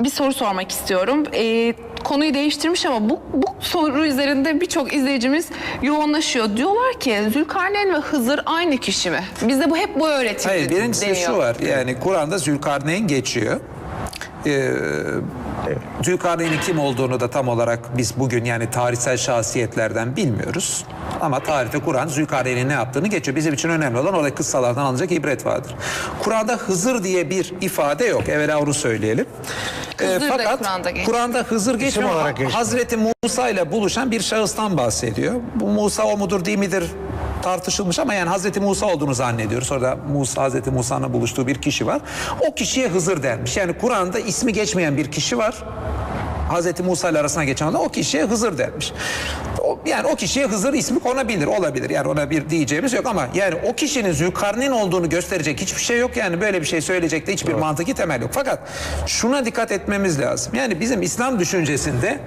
bir soru sormak istiyorum. Ee, konuyu değiştirmiş ama bu, bu soru üzerinde birçok izleyicimiz yoğunlaşıyor. Diyorlar ki Zülkarneyn ve Hızır aynı kişi mi? Bizde bu hep bu öğretildi Hayır birincisi deniyor. şu var yani Kur'an'da Zülkarneyn geçiyor. Ee, Zülkarneyn'in kim olduğunu da tam olarak biz bugün yani tarihsel şahsiyetlerden bilmiyoruz. Ama tarihte Kur'an Zülkarneyn'in ne yaptığını geçiyor. Bizim için önemli olan orada kıssalardan alınacak ibret vardır. Kur'an'da Hızır diye bir ifade yok. Evvela onu söyleyelim. Ee, Hızır da fakat Kur'an'da geçiyor. Kur'an'da Hızır geçmiyor ama olarak geçmiyor. Hazreti Musa ile buluşan bir şahıstan bahsediyor. Bu Musa o mudur değil midir tartışılmış ama yani Hazreti Musa olduğunu zannediyoruz. Orada Musa Hazreti Musa'nın buluştuğu bir kişi var. O kişiye Hızır denmiş. Yani Kur'an'da ismi geçmeyen bir kişi var. Hazreti Musa ile arasına geçen olan o kişiye Hızır denmiş. O, yani o kişiye Hızır ismi konabilir, olabilir. Yani ona bir diyeceğimiz yok ama yani o kişinin Zülkarneyn olduğunu gösterecek hiçbir şey yok. Yani böyle bir şey söyleyecek de hiçbir mantıki temel yok. Fakat şuna dikkat etmemiz lazım. Yani bizim İslam düşüncesinde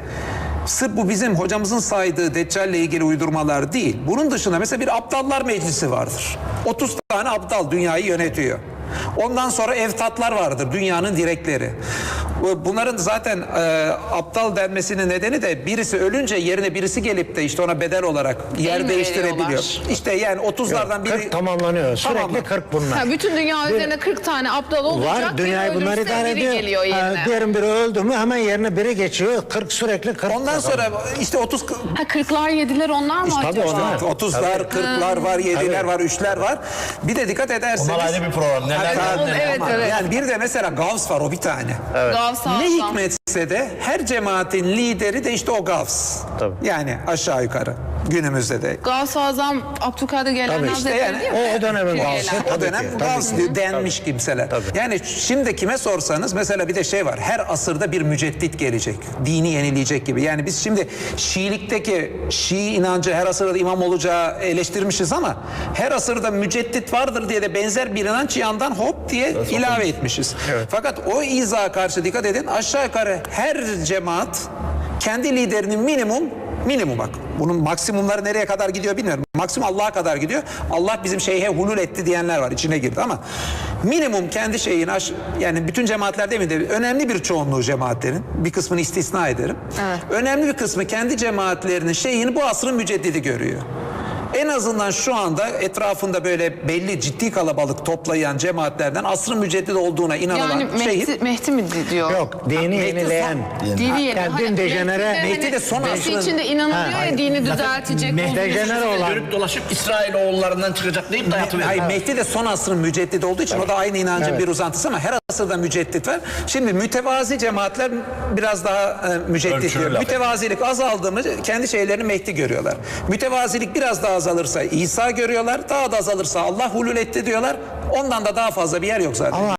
Sırf bu bizim hocamızın saydığı Deccal ile ilgili uydurmalar değil. Bunun dışında mesela bir aptallar meclisi vardır. 30 tane aptal dünyayı yönetiyor. Ondan sonra evtatlar vardır dünyanın direkleri. Bu- Bunların zaten e, aptal denmesinin nedeni de birisi ölünce yerine birisi gelip de işte ona bedel olarak yer mi değiştirebiliyor. İşte yani 30'lardan biri 40 tamamlanıyor. Sürekli Tamamlan- 40 bunlar. Ha, bütün dünya üzerine 40 tane aptal olacak. Var dünyayı biri bunlar idare ediyor. geliyor Ha, yerine. biri öldü mü hemen yerine biri geçiyor. 40 sürekli 40. Ondan sonra işte 30 Ha, 40'lar 7'ler onlar mı tabii acaba? onlar. 30'lar, 40'lar var, 7'ler Tabii. var, 3'ler var. Bir de dikkat ederseniz Onlar ayrı bir program. Neler Ha, neler evet, evet. Yani bir de mesela Gavs var o bir tane. Gavs Ne hikmetse de her cemaatin lideri de işte o Gavs. Tabii. Yani aşağı yukarı günümüzde de. Gavs-ı Azam Abdülkadir Gelen Tabii işte Hazretleri yani değil mi? o- o Türkiye'ler. Gavs'ı. O Tabii dönem Gavs tabii denmiş kimseler. Yani şimdi kime sorsanız mesela bir de şey var. Her asırda bir müceddit gelecek. Dini yenileyecek gibi. Yani biz şimdi Şiilikteki Şii inancı her asırda imam olacağı eleştirmişiz ama her asırda müceddit vardır diye de benzer bir inanç yandan hop diye ilave etmişiz. Fakat o izaha karşı dikkat edin aşağı yukarı her cemaat kendi liderinin minimum minimum bak. Bunun maksimumları nereye kadar gidiyor bilmiyorum. Maksimum Allah'a kadar gidiyor. Allah bizim şeyhe hulul etti diyenler var. içine girdi ama minimum kendi şeyini aş- yani bütün cemaatler değil mi de önemli bir çoğunluğu cemaatlerin bir kısmını istisna ederim. Evet. Önemli bir kısmı kendi cemaatlerinin şeyini bu asrın müceddidi görüyor. En azından şu anda etrafında böyle belli ciddi kalabalık toplayan cemaatlerden asrın müceddidi olduğuna inanılan Yani Mehdi, Mehdi mi diyor? Yok dini Mehdi yenileyen. Dini. Yani Hani din dejenere. Mehdi Mehdi de son Mehdi asrın- içinde inanılıyor Ha, ya dini düzeltecek. Dejenere olan. Dönüp dolaşıp İsrail oğullarından çıkacak deyip dayatıyor. Hayır, Mehdi de son asrın müceddidi olduğu için o da aynı inancın Evet. bir uzantısı ama her asırda müceddit var. Şimdi mütevazi cemaatler biraz daha e, müceddit diyor. Mütevazilik azaldı mı kendi şeylerini Mehdi görüyorlar. Mütevazilik biraz daha azalırsa İsa görüyorlar. Daha da azalırsa Allah hulul etti diyorlar. Ondan da daha fazla bir yer yok zaten. Ama